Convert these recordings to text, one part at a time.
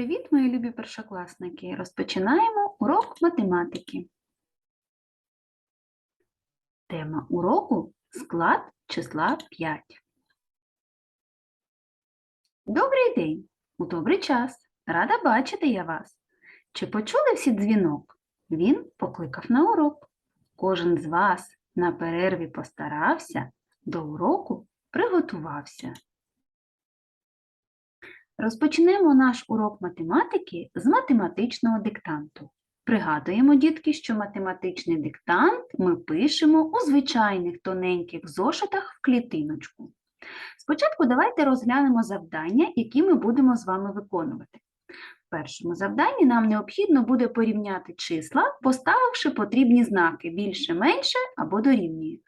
Привіт, мої любі першокласники! Розпочинаємо урок математики. Тема уроку склад числа 5. Добрий день! У добрий час! Рада бачити я вас! Чи почули всі дзвінок? Він покликав на урок. Кожен з вас на перерві постарався, до уроку приготувався. Розпочнемо наш урок математики з математичного диктанту. Пригадуємо, дітки, що математичний диктант ми пишемо у звичайних тоненьких зошитах в клітиночку. Спочатку давайте розглянемо завдання, які ми будемо з вами виконувати. В першому завданні нам необхідно буде порівняти числа, поставивши потрібні знаки більше, менше або дорівнює.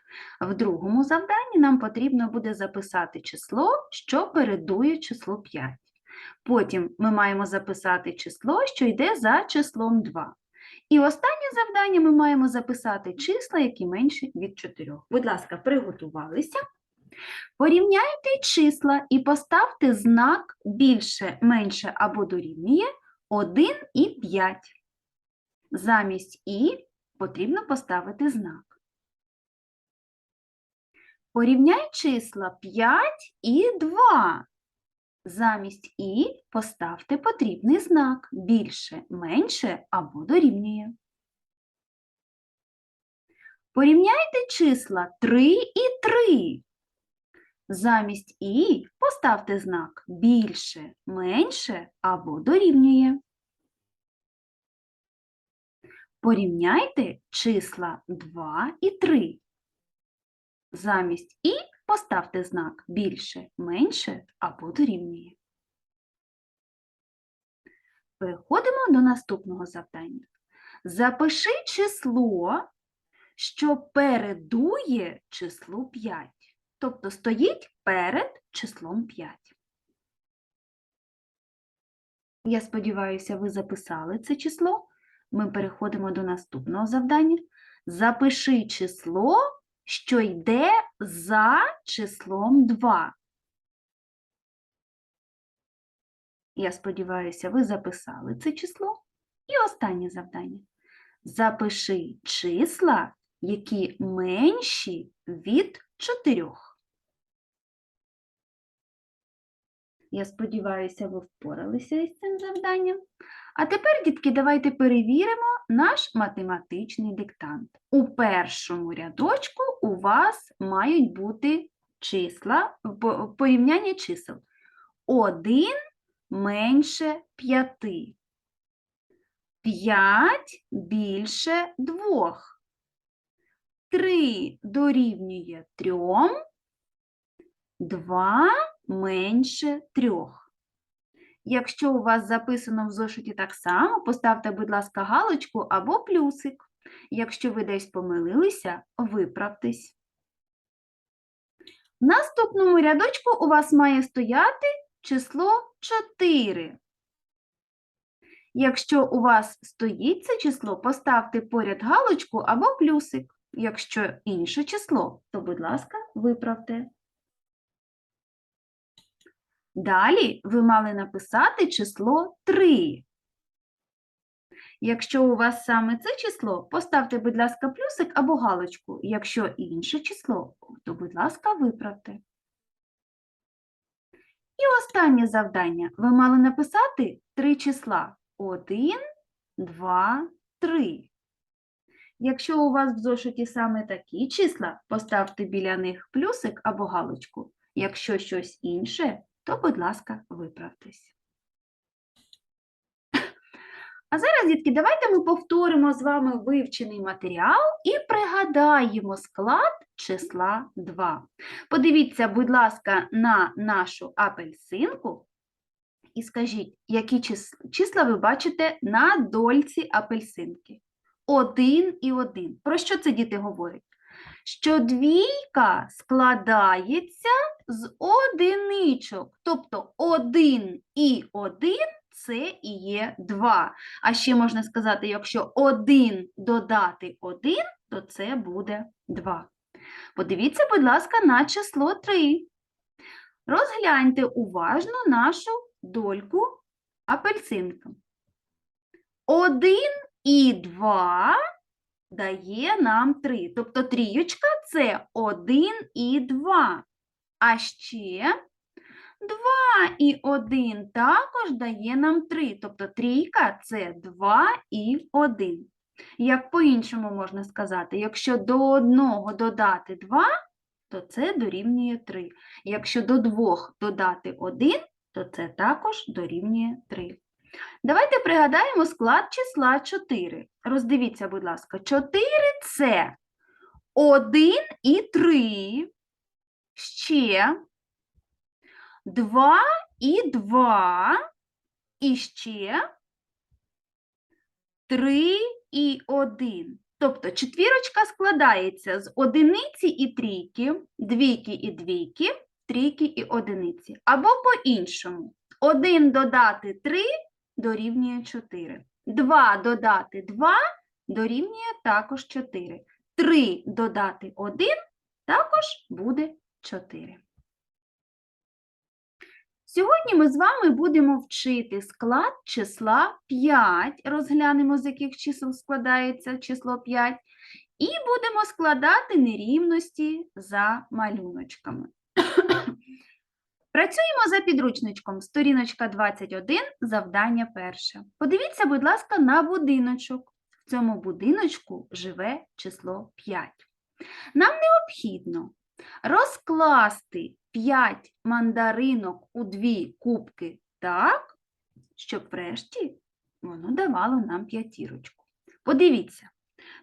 В другому завданні нам потрібно буде записати число, що передує числу 5. Потім ми маємо записати число, що йде за числом 2. І останнє завдання ми маємо записати числа, які менші від 4. Будь ласка, приготувалися. Порівняйте числа і поставте знак більше, менше або дорівнює 1 і 5. Замість і потрібно поставити знак. Порівняй числа 5 і 2. Замість і поставте потрібний знак більше, менше або дорівнює. Порівняйте числа 3 і 3. Замість і поставте знак більше, менше або дорівнює. Порівняйте числа 2 і 3. Замість і поставте знак більше, менше або дорівнює. Переходимо до наступного завдання. Запиши число, що передує числу 5, тобто стоїть перед числом 5. Я сподіваюся, ви записали це число. Ми переходимо до наступного завдання. Запиши число, що йде за числом 2. Я сподіваюся, ви записали це число. І останнє завдання. Запиши числа, які менші від 4. Я сподіваюся, ви впоралися із цим завданням. А тепер, дітки, давайте перевіримо наш математичний диктант. У першому рядочку у вас мають бути числа, порівняння чисел. 1 менше 5. 5 більше 2. 3 дорівнює 3. 2 менше 3. Якщо у вас записано в зошиті так само, поставте, будь ласка, галочку або плюсик. Якщо ви десь помилилися, виправтесь. В наступному рядочку у вас має стояти число 4. Якщо у вас стоїть це число, поставте поряд галочку або плюсик. Якщо інше число, то, будь ласка, виправте. Далі ви мали написати число 3. Якщо у вас саме це число, поставте, будь ласка, плюсик або галочку. Якщо інше число, то, будь ласка, виправте. І останнє завдання. Ви мали написати три числа. 1, 2, 3. Якщо у вас в зошиті саме такі числа, поставте біля них плюсик або галочку. Якщо щось інше, то, будь ласка, виправтесь. А зараз, дітки, давайте ми повторимо з вами вивчений матеріал і пригадаємо склад числа 2. Подивіться, будь ласка, на нашу апельсинку і скажіть, які числа ви бачите на дольці апельсинки? Один і один. Про що це діти говорять? Що двійка складається з одиничок. Тобто 1 і 1 це і є 2. А ще можна сказати, якщо 1 додати 1, то це буде 2. Подивіться, будь ласка, на число 3. Розгляньте уважно нашу дольку апельсинка. 1 і 2 дає нам 3. Тобто трієчка – це 1 і 2. А ще 2 і 1 також дає нам 3. Тобто трійка – це 2 і 1. Як по-іншому можна сказати, якщо до одного додати 2, то це дорівнює 3. Якщо до двох додати 1, то це також дорівнює 3. Давайте пригадаємо склад числа 4. Роздивіться, будь ласка, 4 – це 1 і 3, ще 2 і 2, і ще 3 і 1. Тобто четвірочка складається з одиниці і трійки, двійки і двійки, трійки і одиниці. Або по-іншому. 1 додати 3 дорівнює 4. 2 додати 2 дорівнює також 4. 3 додати 1 також буде 4. Сьогодні ми з вами будемо вчити склад числа 5, розглянемо, з яких чисел складається число 5, і будемо складати нерівності за малюночками. Працюємо за підручничком. Сторіночка 21, завдання перше. Подивіться, будь ласка, на будиночок. В цьому будиночку живе число 5. Нам необхідно розкласти 5 мандаринок у дві кубки так, щоб врешті воно давало нам п'ятірочку. Подивіться,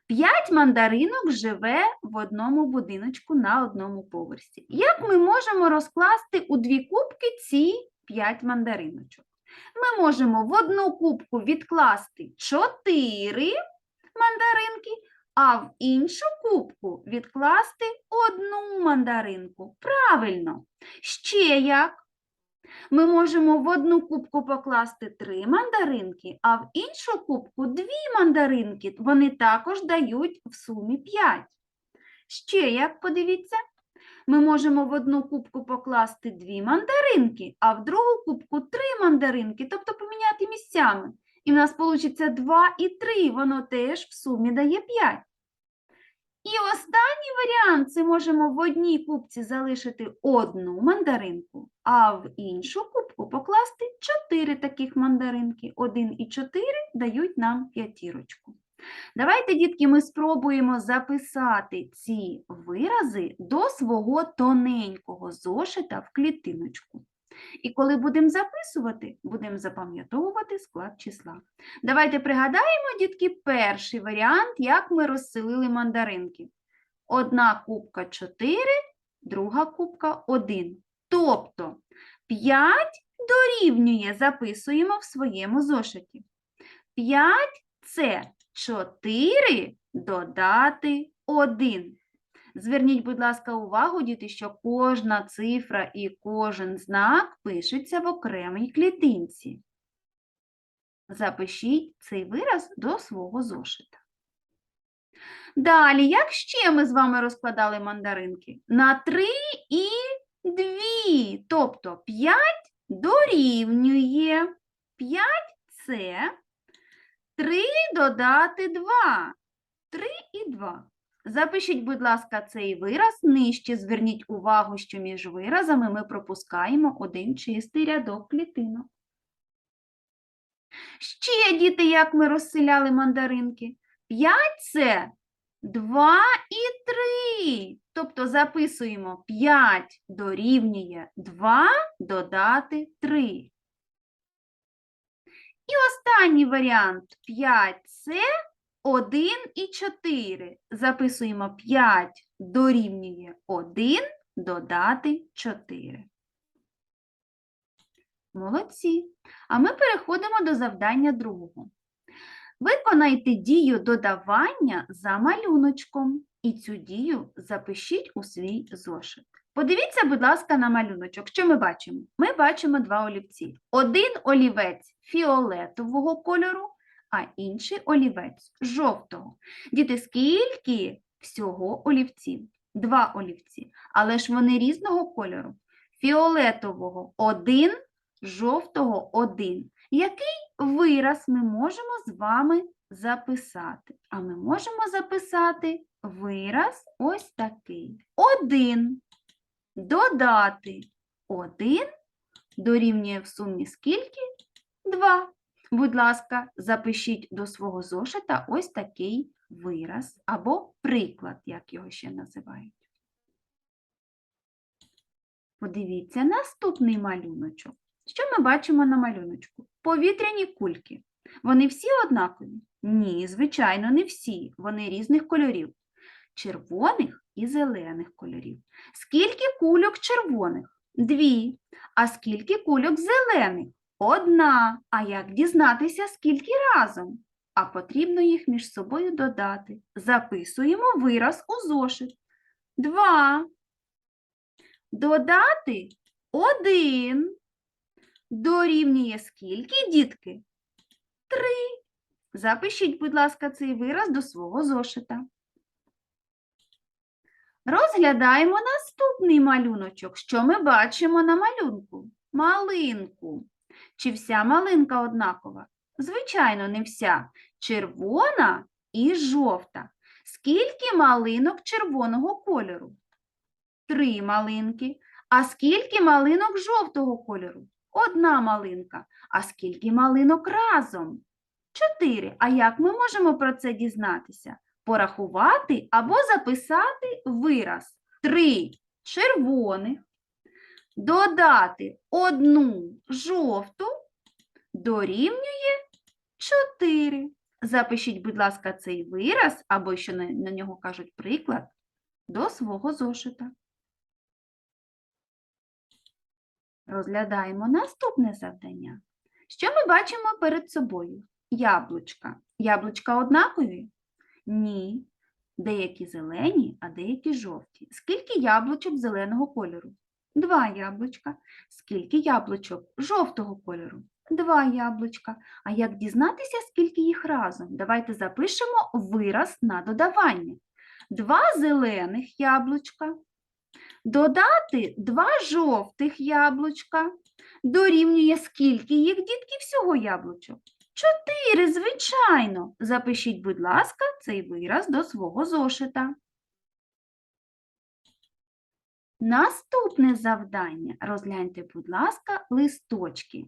5 мандаринок живе в одному будиночку на одному поверсі. Як ми можемо розкласти у дві кубки ці 5 мандариночок? Ми можемо в одну кубку відкласти 4 мандаринки, а в іншу кубку відкласти одну мандаринку. Правильно. Ще як? Ми можемо в одну кубку покласти три мандаринки, а в іншу кубку дві мандаринки. Вони також дають в сумі 5. Ще як, подивіться, ми можемо в одну кубку покласти дві мандаринки, а в другу кубку три мандаринки, тобто поміняти місцями. І в нас вийде 2 і 3, воно теж в сумі дає 5. І останній варіант це можемо в одній кубці залишити одну мандаринку, а в іншу кубку покласти 4 таких мандаринки. 1 і 4 дають нам п'ятірочку. Давайте, дітки, ми спробуємо записати ці вирази до свого тоненького зошита в клітиночку. І коли будемо записувати, будемо запам'ятовувати склад числа. Давайте пригадаємо, дітки, перший варіант, як ми розселили мандаринки. Одна кубка 4, друга кубка 1. Тобто 5 дорівнює, записуємо в своєму зошиті. 5 це 4 додати 1. Зверніть, будь ласка, увагу, діти, що кожна цифра і кожен знак пишуться в окремій клітинці. Запишіть цей вираз до свого зошита. Далі, як ще ми з вами розкладали мандаринки? На 3 і 2, тобто 5 дорівнює 5 це 3 додати 2. 3 і 2. Запишіть, будь ласка, цей вираз нижче. Зверніть увагу, що між виразами ми пропускаємо один чистий рядок клітинок. Ще, діти, як ми розселяли мандаринки? 5 – це 2 і 3. Тобто записуємо 5 дорівнює 2 додати 3. І останній варіант 5 – це 1 і 4. Записуємо 5 дорівнює 1 додати 4. Молодці. А ми переходимо до завдання другого. Виконайте дію додавання за малюночком. І цю дію запишіть у свій зошит. Подивіться, будь ласка, на малюночок. Що ми бачимо? Ми бачимо два олівці. Один олівець фіолетового кольору, а інший олівець жовтого. Діти, скільки всього олівців? Два олівці. Але ж вони різного кольору. Фіолетового один, жовтого один. Який вираз ми можемо з вами записати? А ми можемо записати вираз ось такий. Один. Додати один дорівнює в сумі скільки? Два. Будь ласка, запишіть до свого зошита ось такий вираз або приклад, як його ще називають. Подивіться наступний малюночок. Що ми бачимо на малюночку? Повітряні кульки. Вони всі однакові? Ні, звичайно, не всі. Вони різних кольорів. Червоних і зелених кольорів. Скільки кульок червоних? Дві. А скільки кульок зелених? Одна. А як дізнатися, скільки разом? А потрібно їх між собою додати. Записуємо вираз у зошит. Два. Додати один. Дорівнює скільки, дітки? Три. Запишіть, будь ласка, цей вираз до свого зошита. Розглядаємо наступний малюночок. Що ми бачимо на малюнку? Малинку. Чи вся малинка однакова? Звичайно, не вся. Червона і жовта. Скільки малинок червоного кольору? Три малинки. А скільки малинок жовтого кольору? Одна малинка. А скільки малинок разом? Чотири. А як ми можемо про це дізнатися? Порахувати або записати вираз. Три червоних. Додати одну жовту дорівнює 4. Запишіть, будь ласка, цей вираз, або що на, нього кажуть приклад, до свого зошита. Розглядаємо наступне завдання. Що ми бачимо перед собою? Яблучка. Яблучка однакові? Ні. Деякі зелені, а деякі жовті. Скільки яблучок зеленого кольору? Два яблучка. Скільки яблучок жовтого кольору? Два яблучка. А як дізнатися, скільки їх разом? Давайте запишемо вираз на додавання. Два зелених яблучка. Додати два жовтих яблучка. Дорівнює скільки їх, дітки, всього яблучок? Чотири, звичайно. Запишіть, будь ласка, цей вираз до свого зошита. Наступне завдання. Розгляньте, будь ласка, листочки.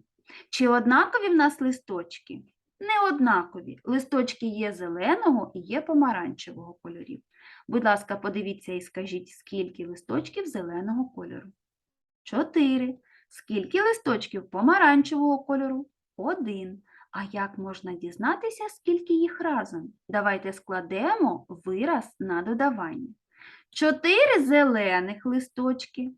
Чи однакові в нас листочки? Не однакові. Листочки є зеленого і є помаранчевого кольорів. Будь ласка, подивіться і скажіть, скільки листочків зеленого кольору? Чотири. Скільки листочків помаранчевого кольору? Один. А як можна дізнатися, скільки їх разом? Давайте складемо вираз на додавання. Чотири зелених листочки.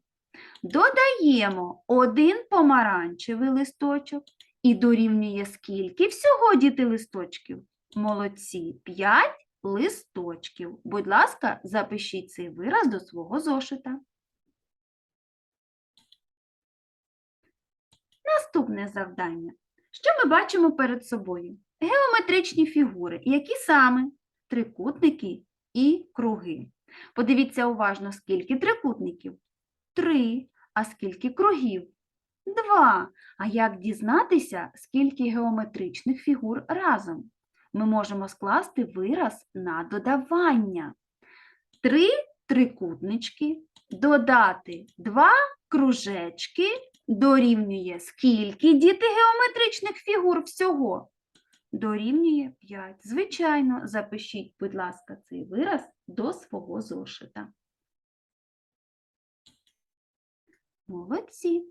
Додаємо один помаранчевий листочок і дорівнює скільки всього діти листочків? Молодці, 5 листочків. Будь ласка, запишіть цей вираз до свого зошита. Наступне завдання. Що ми бачимо перед собою? Геометричні фігури. Які саме? Трикутники і круги. Подивіться уважно, скільки трикутників? Три. А скільки кругів? Два. А як дізнатися, скільки геометричних фігур разом? Ми можемо скласти вираз на додавання. Три трикутнички, додати два кружечки дорівнює скільки діти геометричних фігур всього? Дорівнює 5. Звичайно, запишіть, будь ласка, цей вираз до свого зошита. Молодці.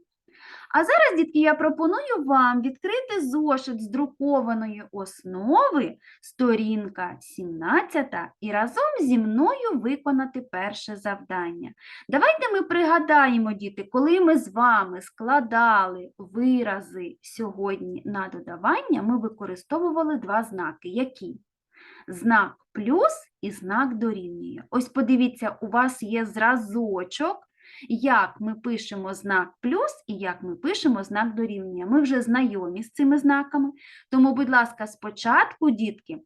А зараз, дітки, я пропоную вам відкрити зошит з друкованої основи, сторінка 17, і разом зі мною виконати перше завдання. Давайте ми пригадаємо, діти, коли ми з вами складали вирази сьогодні на додавання, ми використовували два знаки. Які? Знак плюс і знак дорівнює. Ось подивіться, у вас є зразочок як ми пишемо знак плюс і як ми пишемо знак дорівнює. Ми вже знайомі з цими знаками. Тому, будь ласка, спочатку, дітки,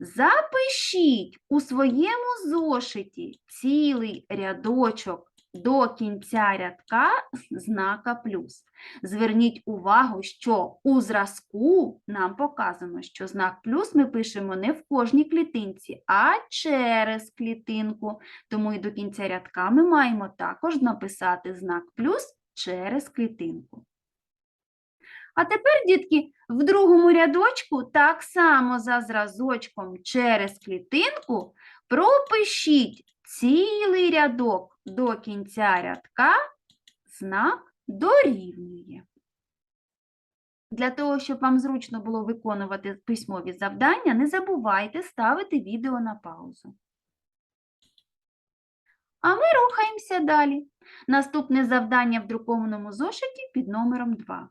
запишіть у своєму зошиті цілий рядочок до кінця рядка знака плюс. Зверніть увагу, що у зразку нам показано, що знак плюс ми пишемо не в кожній клітинці, а через клітинку. Тому і до кінця рядка ми маємо також написати знак плюс через клітинку. А тепер, дітки, в другому рядочку так само за зразочком через клітинку пропишіть цілий рядок до кінця рядка знак дорівнює. Для того, щоб вам зручно було виконувати письмові завдання, не забувайте ставити відео на паузу. А ми рухаємося далі. Наступне завдання в друкованому зошиті під номером 2.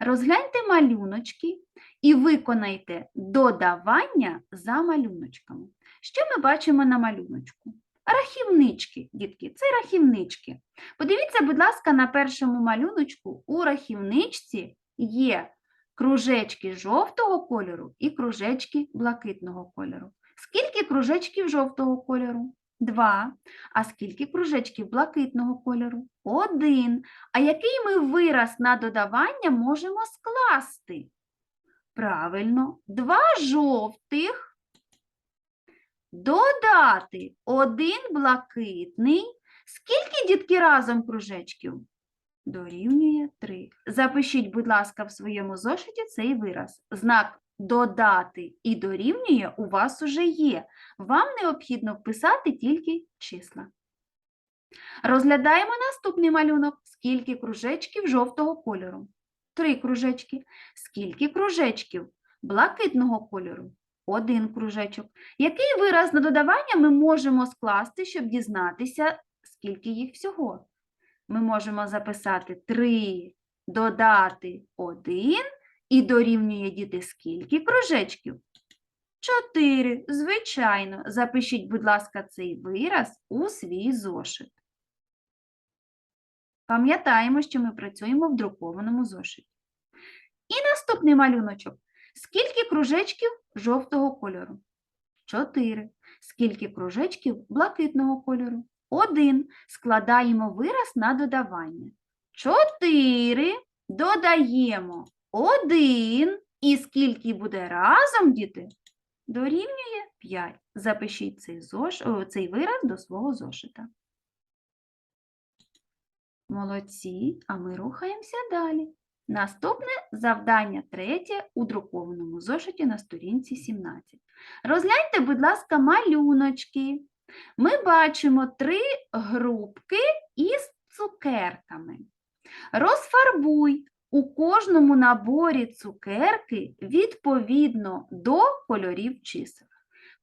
Розгляньте малюночки і виконайте додавання за малюночками. Що ми бачимо на малюночку? Рахівнички, дітки, це рахівнички. Подивіться, будь ласка, на першому малюночку у рахівничці є кружечки жовтого кольору і кружечки блакитного кольору. Скільки кружечків жовтого кольору? Два. А скільки кружечків блакитного кольору? Один. А який ми вираз на додавання можемо скласти? Правильно, два жовтих додати один блакитний. Скільки дітки разом кружечків? Дорівнює 3. Запишіть, будь ласка, в своєму зошиті цей вираз. Знак додати і дорівнює у вас уже є. Вам необхідно вписати тільки числа. Розглядаємо наступний малюнок. Скільки кружечків жовтого кольору? Три кружечки. Скільки кружечків блакитного кольору? Один кружечок. Який вираз на додавання ми можемо скласти, щоб дізнатися, скільки їх всього? Ми можемо записати 3, додати 1 і дорівнює діти скільки кружечків? 4. Звичайно. Запишіть, будь ласка, цей вираз у свій зошит. Пам'ятаємо, що ми працюємо в друкованому зошиті. І наступний малюночок. Скільки кружечків жовтого кольору? 4. Скільки кружечків блакитного кольору? 1. Складаємо вираз на додавання. 4 додаємо 1. І скільки буде разом, діти? Дорівнює 5. Запишіть цей, зош... о, цей вираз до свого зошита. Молодці, а ми рухаємося далі. Наступне завдання третє у друкованому зошиті на сторінці 17. Розгляньте, будь ласка, малюночки. Ми бачимо три групки із цукерками. Розфарбуй у кожному наборі цукерки відповідно до кольорів чисел.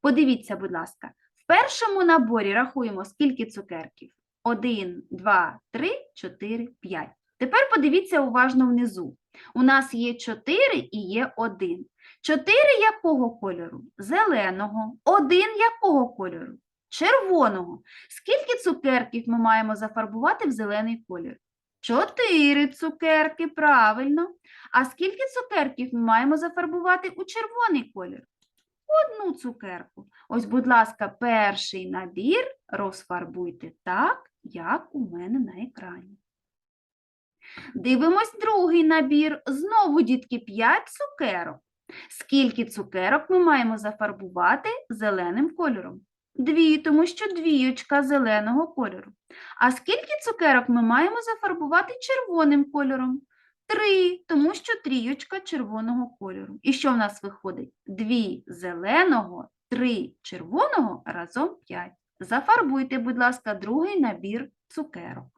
Подивіться, будь ласка, в першому наборі рахуємо, скільки цукерків. 1, 2, 3, 4, 5. Тепер подивіться уважно внизу. У нас є 4 і є 1. 4 якого кольору? Зеленого. 1 якого кольору? Червоного. Скільки цукерків ми маємо зафарбувати в зелений колір? 4 цукерки, правильно. А скільки цукерків ми маємо зафарбувати у червоний колір? Одну цукерку. Ось, будь ласка, перший набір розфарбуйте так, як у мене на екрані. Дивимось другий набір. Знову, дітки, 5 цукерок. Скільки цукерок ми маємо зафарбувати зеленим кольором? Дві, тому що двіючка зеленого кольору. А скільки цукерок ми маємо зафарбувати червоним кольором? Три, тому що тріючка червоного кольору. І що в нас виходить? Дві зеленого, три червоного, разом п'ять. Зафарбуйте, будь ласка, другий набір цукерок.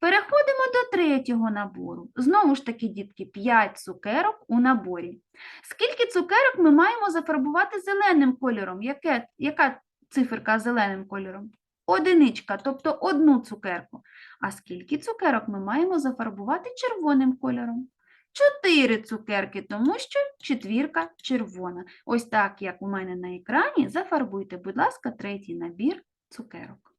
Переходимо до третього набору. Знову ж таки, дітки, 5 цукерок у наборі. Скільки цукерок ми маємо зафарбувати зеленим кольором? Яке, яка циферка зеленим кольором? Одиничка, тобто одну цукерку. А скільки цукерок ми маємо зафарбувати червоним кольором? Чотири цукерки, тому що четвірка червона. Ось так, як у мене на екрані, зафарбуйте, будь ласка, третій набір цукерок.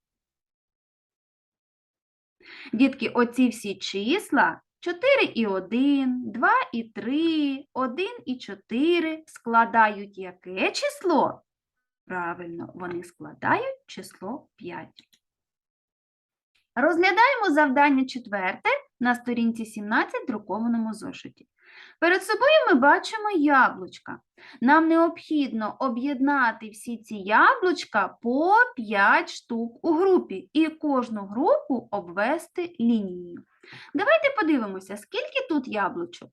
Дітки, оці всі числа 4 і 1, 2 і 3, 1 і 4 складають яке число? Правильно, вони складають число 5. Розглядаємо завдання четверте на сторінці 17 в друкованому зошиті. Перед собою ми бачимо яблучка. Нам необхідно об'єднати всі ці яблучка по 5 штук у групі і кожну групу обвести лінією. Давайте подивимося, скільки тут яблучок?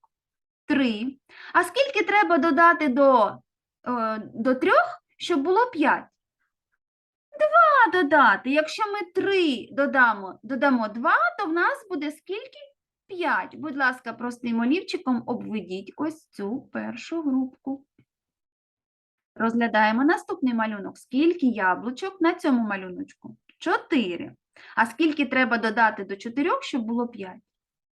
Три. А скільки треба додати до, е, до трьох, щоб було 5? Два додати. Якщо ми 3 додамо, додамо 2, то в нас буде скільки? 5. Будь ласка, простим олівчиком обведіть ось цю першу групку. Розглядаємо наступний малюнок. Скільки яблучок на цьому малюночку? 4. А скільки треба додати до 4, щоб було 5?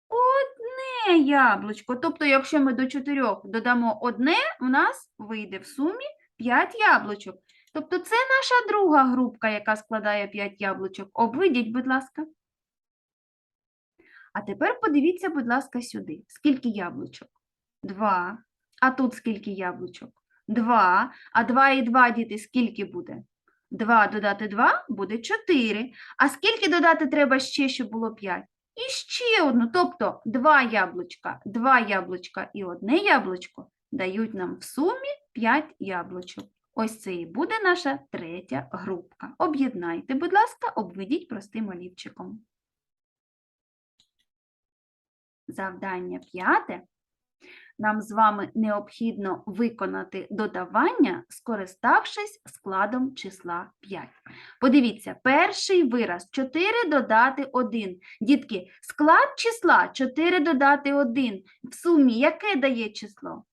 Одне яблучко. Тобто, якщо ми до 4 додамо одне, у нас вийде в сумі 5 яблучок. Тобто це наша друга групка, яка складає 5 яблучок. Обведіть, будь ласка. А тепер подивіться, будь ласка, сюди. Скільки яблучок? Два. А тут скільки яблучок? Два. А два і два, діти, скільки буде? Два додати два буде чотири. А скільки додати треба ще, щоб було п'ять? І ще одну. Тобто два яблучка, два яблучка і одне яблучко дають нам в сумі 5 яблучок. Ось це і буде наша третя групка. Об'єднайте, будь ласка, обведіть простим олівчиком. Завдання п'яте. Нам з вами необхідно виконати додавання, скориставшись складом числа 5. Подивіться, перший вираз 4 додати 1. Дітки, склад числа 4 додати 1. В сумі яке дає число?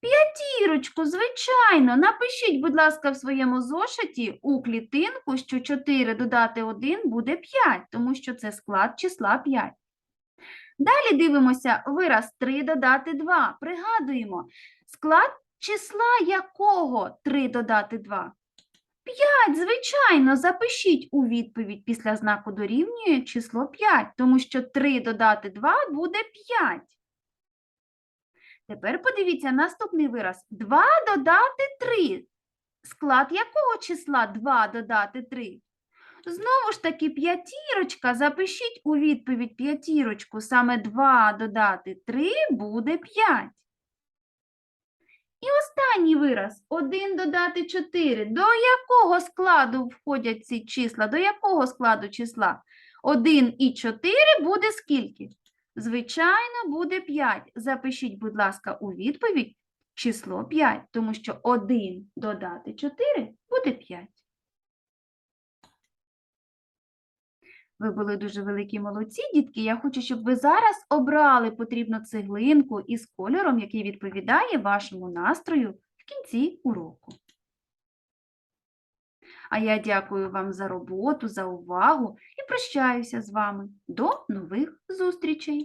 П'ятірочку, звичайно. Напишіть, будь ласка, в своєму зошиті у клітинку, що 4 додати 1 буде 5, тому що це склад числа 5. Далі дивимося вираз 3 додати 2. Пригадуємо, склад числа якого 3 додати 2? 5, звичайно, запишіть у відповідь після знаку дорівнює число 5, тому що 3 додати 2 буде 5. Тепер подивіться наступний вираз. 2 додати 3. Склад якого числа 2 додати 3? Знову ж таки, п'ятірочка, запишіть у відповідь п'ятірочку, саме 2 додати 3 буде 5. І останній вираз 1 додати 4. До якого складу входять ці числа? До якого складу числа? 1 і 4 буде скільки? Звичайно, буде 5. Запишіть, будь ласка, у відповідь число 5, тому що 1 додати 4 буде 5. Ви були дуже великі молодці, дітки. Я хочу, щоб ви зараз обрали потрібну цеглинку із кольором, який відповідає вашому настрою в кінці уроку. А я дякую вам за роботу, за увагу і прощаюся з вами. До нових зустрічей!